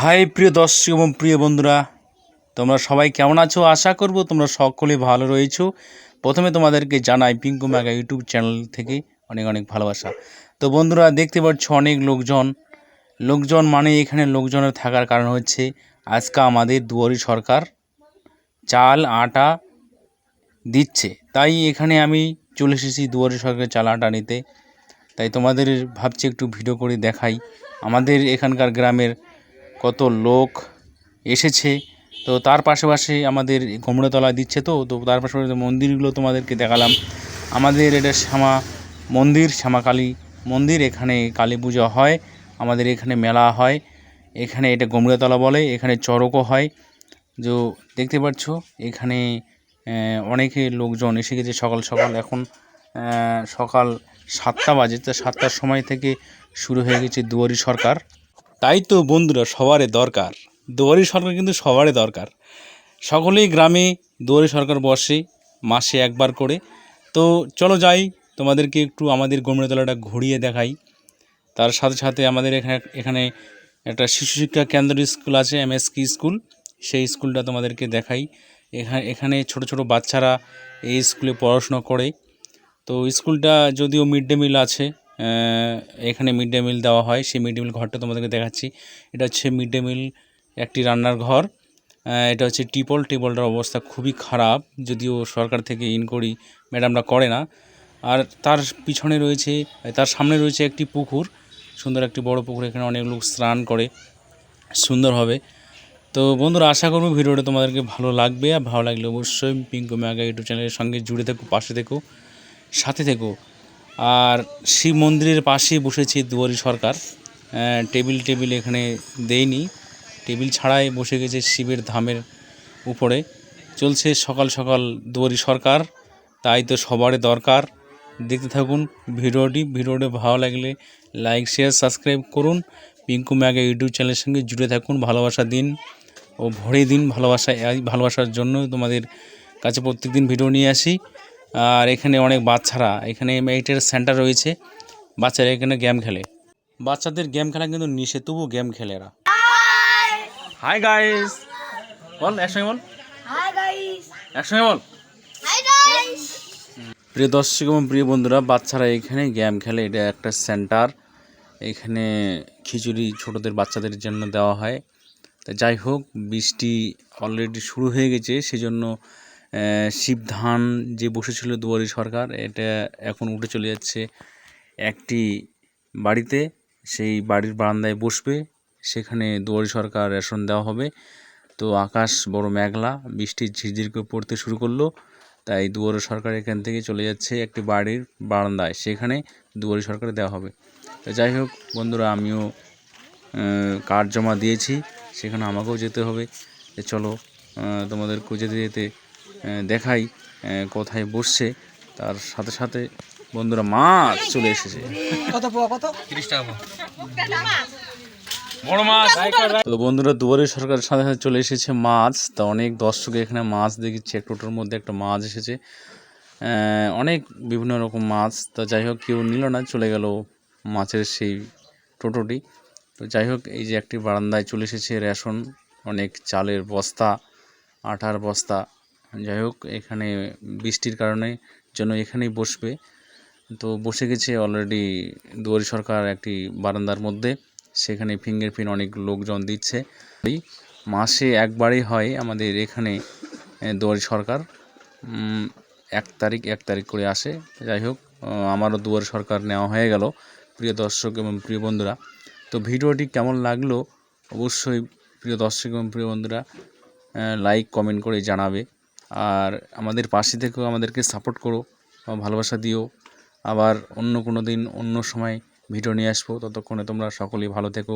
High, প্রিয় দর্শক এবং প্রিয় বন্ধুরা, তোমরা সবাই কেমন আছো? আশা করব তোমরা সকলে ভালো রয়েছো। প্রথমে তোমাদেরকে জানাই পিঙ্কু ম্যাগা ইউটিউব চ্যানেল থেকে অনেক অনেক ভালোবাসা। তো বন্ধুরা, দেখতে পাচ্ছ অনেক লোকজন। লোকজন মানে এখানে লোকজনের থাকার কারণ হচ্ছে, আজকে আমাদের দুয়ারি সরকার চাল, আটা দিচ্ছে। তাই এখানে আমি চলে এসেছি দুয়ারি সরকারের চাল, আটা নিতে। তাই তোমাদের ভাবছি একটু ভিডিও করে দেখাই। আমাদের এখানকার গ্রামের কত লোক এসেছে। তো তার পাশাপাশি আমাদের গোমড়াতলা দিচ্ছে তো তো তার পাশাপাশি মন্দিরগুলো তোমাদেরকে দেখালাম। আমাদের এটা শ্যামা মন্দির, শ্যামাকালী মন্দির, এখানে কালী পুজো হয়, আমাদের এখানে মেলা হয়। এখানে এটা গোমড়াতলা বলে, এখানে চড়কও হয়। যে দেখতে পাচ্ছ, এখানে অনেকে লোকজন এসে গেছে সকাল সকাল। এখন সকাল সাতটা বাজে, তো সাতটার সময় থেকে শুরু হয়ে গেছে দুয়ারি সরকার। তাই তো বন্ধুরা সবারই দরকার। দুয়ারি সরকার কিন্তু সবারই দরকার। সকলেই গ্রামে দুয়ারি সরকার বসে, মাসে একবার করে। তো চলো যাই, তোমাদেরকে একটু আমাদের গোমড়াতলাটা ঘুরিয়ে দেখাই। তার সাথে সাথে আমাদের এখানে এখানে একটা শিশু শিক্ষা কেন্দ্র স্কুল আছে এম এস কি স্কুল। সেই স্কুলটা তোমাদেরকে দেখাই। এখানে এখানে ছোট ছোট বাচ্চারা এই স্কুলে পড়াশুনো করে। তো স্কুলটা যদিও মিড ডে মিল আছে এখানে মিড ডে মিল দেওয়া হয়। সেই মিড ডে মিল ঘরটা তোমাদেরকে দেখাচ্ছি। এটা হচ্ছে মিড ডে মিল একটি রান্নার ঘর। এটা হচ্ছে টিপল টিপলটার অবস্থা খুবই খারাপ। যদিও সরকার থেকে ইনকোয়ারি ম্যাডামরা করে না। আর তার পিছনে রয়েছে, তার সামনে রয়েছে একটি পুকুর। সুন্দর একটি বড় পুকুর। এখানে অনেক লোক স্নান করে। সুন্দর হবে। তো বন্ধুরা, আশা করব ভিডিওটা তোমাদেরকে ভালো লাগবে। আর ভালো লাগলে অবশ্যই পিঙ্কু ম্যাগা ইউটিউব চ্যানেলের সঙ্গে জুড়ে থেকো, পাশে থেকো, সাথে থেকো। আর শিব মন্দিরের পাশেই বসেছে দুয়ারি সরকার। টেবিল টেবিল এখানে দেয়নি টেবিল ছাড়াই বসে গেছে শিবের ধামের উপরে। চলছে সকাল সকাল দুয়ারি সরকার। তাই তো সবারই দরকার। দেখতে থাকুন ভিডিওটি। ভিডিওটি ভালো লাগলে লাইক শেয়ার সাবস্ক্রাইব করুন। পিঙ্কু ম্যাগে ইউটিউব চ্যানেলের সঙ্গে জুড়ে থাকুন ভালোবাসা দিন ও ভরে দিন ভালোবাসা, ভালোবাসার জন্য তোমাদের কাছে প্রত্যেক দিন ভিডিও নিয়ে আসি। আর এখানে অনেক বাচ্চারা এখানে এইটার সেন্টার রয়েছে বাচ্চারা এখানে গেম খেলে। বাচ্চাদের গেম খেলা কিন্তু নিষেধ তবু গেম খেলে এরা। হাই গাইস বল একসঙ্গে বল. একসঙ্গে বল। প্রিয় দর্শক এবং প্রিয় বন্ধুরা বাচ্চারা এখানে গেম খেলে এটা একটা সেন্টার। এখানে খিচুড়ি ছোটদের বাচ্চাদের জন্য দেওয়া হয়। তা যাই হোক বৃষ্টি অলরেডি শুরু হয়ে গেছে সেজন্য শিবধান যে বসেছিল দুয়ারি সরকার এটা এখন উঠে চলে যাচ্ছে একটি বাড়িতে। সেই বাড়ির বারান্দায় বসবে সেখানে দুয়ারি সরকার রেশন দেওয়া হবে। তো আকাশ বড় মেঘলা বৃষ্টি ঝিরঝির করে পড়তে শুরু করল। তাই দুয়ারি সরকার এখান থেকে চলে যাচ্ছে একটি বাড়ির বারান্দায় সেখানে দুয়ারি সরকার দেওয়া হবে। তো যাই হোক বন্ধুরা আমিও কার্ড জমা দিয়েছি সেখানে আমাকেও যেতে হবে। চলো আহ, তোমাদেরকেও যেতে দেখাই কোথায় বসছে। তার সাথে সাথে বন্ধুরা মাছ চলে এসেছে। কত পোয়া কত? বড় মাছ। তো বন্ধুরা দুয়ারে সরকারের সাথে সাথে চলে এসেছে মাছ। তা অনেক দর্শক এখানে মাছ দেখেছে। টোটোর মধ্যে একটা মাছ এসেছে। অনেক বিভিন্ন রকম মাছ। তা যাই হোক কেউ নিল না চলে গেল মাছের সেই টোটোটি। তো যাই হোক এই যে একটি বারান্দায় চলে এসেছে রেশন অনেক চালের বস্তা আটার বস্তা। যাই হোক, এখানে বৃষ্টির কারণে জন্য এখানেই বসবে। তো বসে গেছে অলরেডি দুয়ারি সরকার একটি বারান্দার মধ্যে। সেখানে ফিঙ্গারপ্রিন্ট অনেক লোকজন দিচ্ছে। মাসে একবারই হয় আমাদের এখানে দুয়ারি সরকার। এক তারিখ এক তারিখ করে আসে। যাই হোক আমারও দুয়ারি সরকার নেওয়া হয়ে গেল, প্রিয় দর্শক এবং প্রিয় বন্ধুরা। তো ভিডিওটি কেমন লাগল? অবশ্যই প্রিয় দর্শক এবং প্রিয় বন্ধুরা লাইক কমেন্ট করে জানাবে। আর আমাদের পাশে থেকেও আমাদেরকে সাপোর্ট করো ভালোবাসা দিও। আবার অন্য কোনো দিন, অন্য সময় ভিডিও নিয়ে আসব। ততক্ষণে তোমরা সকলেই ভালো থেকো,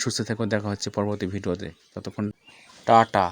সুস্থ থেকো। দেখা হচ্ছে পরবর্তী ভিডিওতে ততক্ষণ টাটা।